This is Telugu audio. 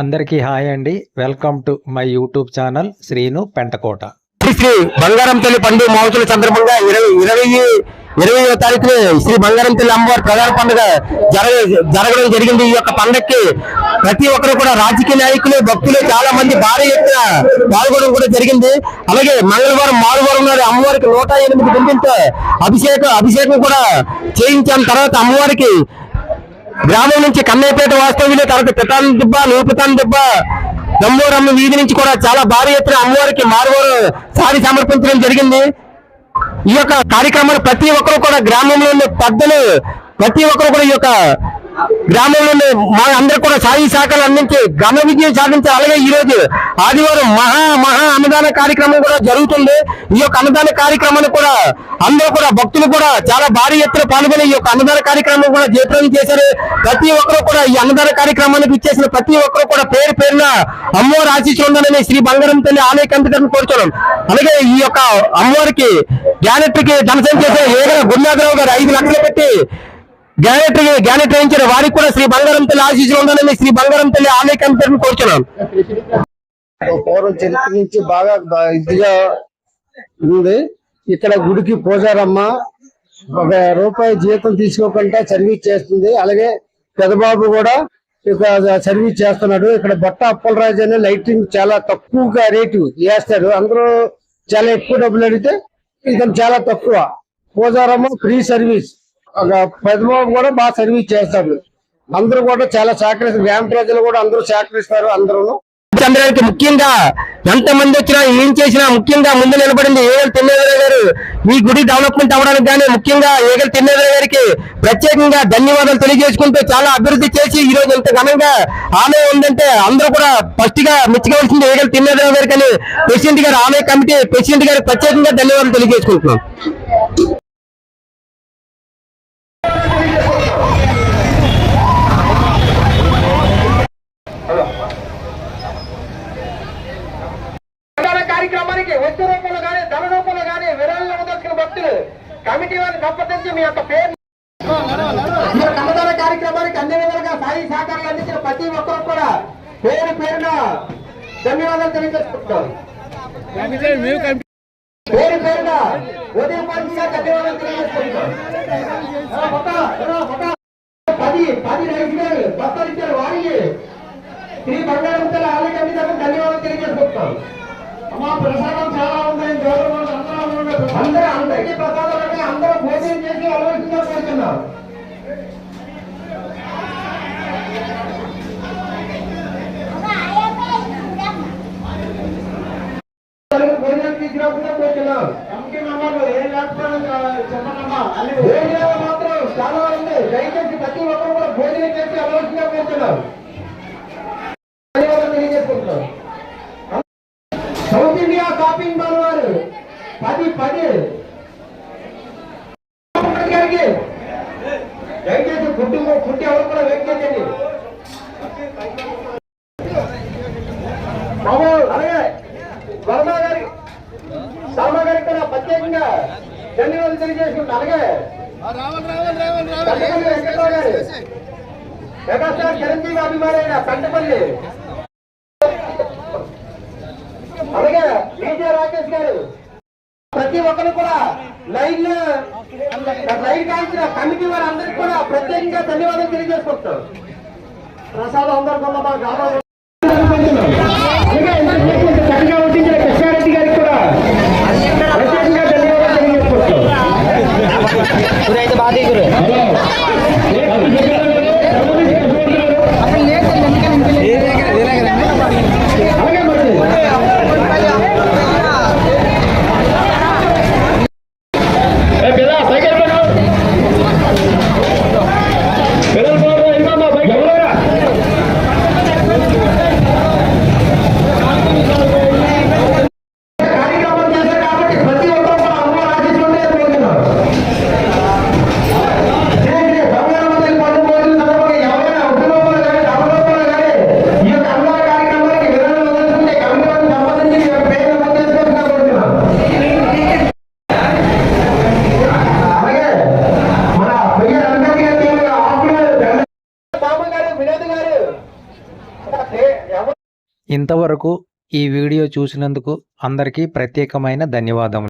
అందరికీ హాయ్ అండి. Welcome to my YouTube channel Srinu Pentakota. Sri Bangaram Thalli పండుగ మహోత్సవ సందర్భంగా ఇరవై ఇరవై ఇరవై తారీఖున శ్రీ బంగారం తల్లి అమ్మవారి ప్రధాన పండుగ జరగ జరగడం జరిగింది. ఈ యొక్క పండుగకి ప్రతి ఒక్కరు కూడా రాజకీయ నాయకులు భక్తులు చాలా మంది భారీ ఎత్తున పాల్గొనడం కూడా జరిగింది. అలాగే మంగళవారం మారువారం నాడు అమ్మవారికి నూట ఎనిమిది బిందులతో అభిషేకం అభిషేకం కూడా చేయించాం. తర్వాత అమ్మవారికి గ్రామం నుంచి కన్నయ్యపేట వాస్తవ్యులు తర్వాత పితాన్ దుబ్బ నూపితాన్ దిబ్బ దమ్మూరమ్మ వీధి నుంచి కూడా చాలా భారీ ఎత్తున అమ్మవారికి మారువారు సారి సమర్పించడం జరిగింది. ఈ యొక్క కార్యక్రమాన్ని ప్రతి ఒక్కరు కూడా గ్రామంలో ఉన్న పెద్దలు ప్రతి ఒక్కరు కూడా ఈ యొక్క గ్రామంలో మా అందరూ కూడా సాయి శాఖలు అందించి ఘన విజయం సాధించారు. అలాగే ఈరోజు ఆదివారం మహా మహా అన్నదాన కార్యక్రమం కూడా జరుగుతుంది. ఈ యొక్క అన్నదాన కార్యక్రమాన్ని కూడా అందరూ కూడా భక్తులు కూడా చాలా భారీ ఎత్తున పాల్గొని ఈ యొక్క అన్నదాన కార్యక్రమం కూడా జయప్రదం చేశారు. ప్రతి ఒక్కరు కూడా ఈ అన్నదాన కార్యక్రమానికి ఇచ్చేసిన ప్రతి ఒక్కరు కూడా పేరు పేరున అమ్మవారి ఆశీస్సులు శ్రీ బంగారం తల్లి ఆలయ కంపెనీ కోరుతున్నాం. అలాగే ఈ యొక్క అమ్మవారికి గ్యానెట్కి ధనసం చేసే ఏదైనా గురునాథరావు గారు ఐదు లక్షలు పెట్టి గ్యానెట్రీ గ్యానెట్ వేయించిన వారికి కూడా శ్రీ బంగారం తల్లి ఆశీస్సులు ఉండాలని శ్రీ బంగారం తల్లి ఆలయ కంపెనీ కోరుతున్నాం. పూర్వం చరిత్ర నుంచి బాగా ఇదిగా ఉంది. ఇక్కడ గుడికి పూజారమ్మ ఒక రూపాయి జీతం తీసుకోకుండా సర్వీస్ చేస్తుంది. అలాగే పెదబాబు కూడా ఇక్కడ సర్వీస్ చేస్తున్నాడు. ఇక్కడ బొట్ట అప్పలరాజు అనే లైటింగ్ చాలా తక్కువగా రేటు వేస్తాడు అందరూ చాలా ఎక్కువ డబ్బులు అడిగితే ఇతను చాలా తక్కువ. పూజారమ్మ ఫ్రీ సర్వీస్. ఒక పెదబాబు కూడా బాగా సర్వీస్ చేస్తాడు. అందరూ కూడా చాలా సహకరిస్తారు. గ్రామ ప్రజలు కూడా అందరూ సహకరిస్తారు అందరూ చంద్రానికి ముఖ్యంగా ఎంత మంది వచ్చినా ఏం చేసినా ముఖ్యంగా ముందు నిలబడింది ఏగల తిన్నేదర గారు. ఈ గుడి డెవలప్మెంట్ అవ్వడానికి కానీ ముఖ్యంగా ఏగల తిన్నేదర గారికి ప్రత్యేకంగా ధన్యవాదాలు తెలియజేసుకుంటూ చాలా అభివృద్ధి చేసి ఈ రోజు ఇంత ఘనంగా ఆలయం ఉందంటే అందరూ కూడా ఫస్ట్గా మెచ్చుకోవాల్సింది ఏగల తిన్నేదర గారికి అని ప్రెసిడెంట్ గారు ఆలయ కమిటీ ప్రెసిడెంట్ గారికి ప్రత్యేకంగా ధన్యవాదాలు తెలియజేసుకుంటున్నాం ప్రధాన కార్యక్రమానికి వస్తు రూపంలో కానీ ధన రూపంలో కానీ విరాళాలు ఇవ్వదలుచుకున్న భక్తులు కమిటీ వారిని సంప్రదించి మీ యొక్క పేరు అన్నదాన కార్యక్రమానికి అన్ని విధాలుగా సాయి సహకారాలు అందించిన ప్రతి ఒక్కరు కూడా పేరు పేరున ధన్యవాదాలు తెలియజేసుకుంటున్నాం. పేరు పేరున ఉదయం ధన్యవాదాలు తెలియజేసుకుంటున్నాం. పది పది రైస్ బస్తాలు ఇచ్చారు వారికి. శ్రీ బంగారం తల ఆలయ కమిటీ తరఫున ధన్యవాదాలు తెలియజేసుకుంటున్నాం. అమ్మా ప్రసాదం చాలా ఉన్నాయి అందరూ అందరికీ అందరూ భోజనం చేసి అలవలసిందిగా కోరుతున్నాం భోజనం తీసుకురాకుండా కోరుతున్నాం భోజనాలు మాత్రం చాలా ఉంది. దయచేసి ప్రతి ఒక్కరు కూడా భోజనం చేసి అలవలసిందిగా కోరుతున్నాం ధన్యవాదాలు తెలియజేసుకుంటున్నాం. సౌత్ ఇండియా షాపింగ్ మాల్ వారు పది పది. మామూలు అలాగే వర్మ గారి శర్మ గారికి కూడా ప్రత్యేకంగా ధన్యవాదాలు తెలియజేసుకుంటాం అలాగే వెంకట్రావు గారు మెగాస్టార్ చిరంజీవి అభిమానైన పెంటపల్లి అలాగే విజయ రాకేష్ గారు ప్రతి ఒక్కరు కూడా లైన్ లైన్ కాల్చిన కమిటీ వారందరికీ కూడా ప్రత్యేకంగా ధన్యవాదాలు తెలియజేసుకుంటాం ప్రసాదం అందరికీ మా గ్రామంలో అలాగే ఇంతసేపు ఇంత చక్కగా వడ్డించిన కృష్ణారెడ్డి గారికి కూడా ప్రత్యేకంగా ధన్యవాదాలు తెలియజేసుకుంటాం అలాగే ఇంతవరకు ఈ వీడియో చూసినందుకు అందరికీ ప్రత్యేకమైన ధన్యవాదములు.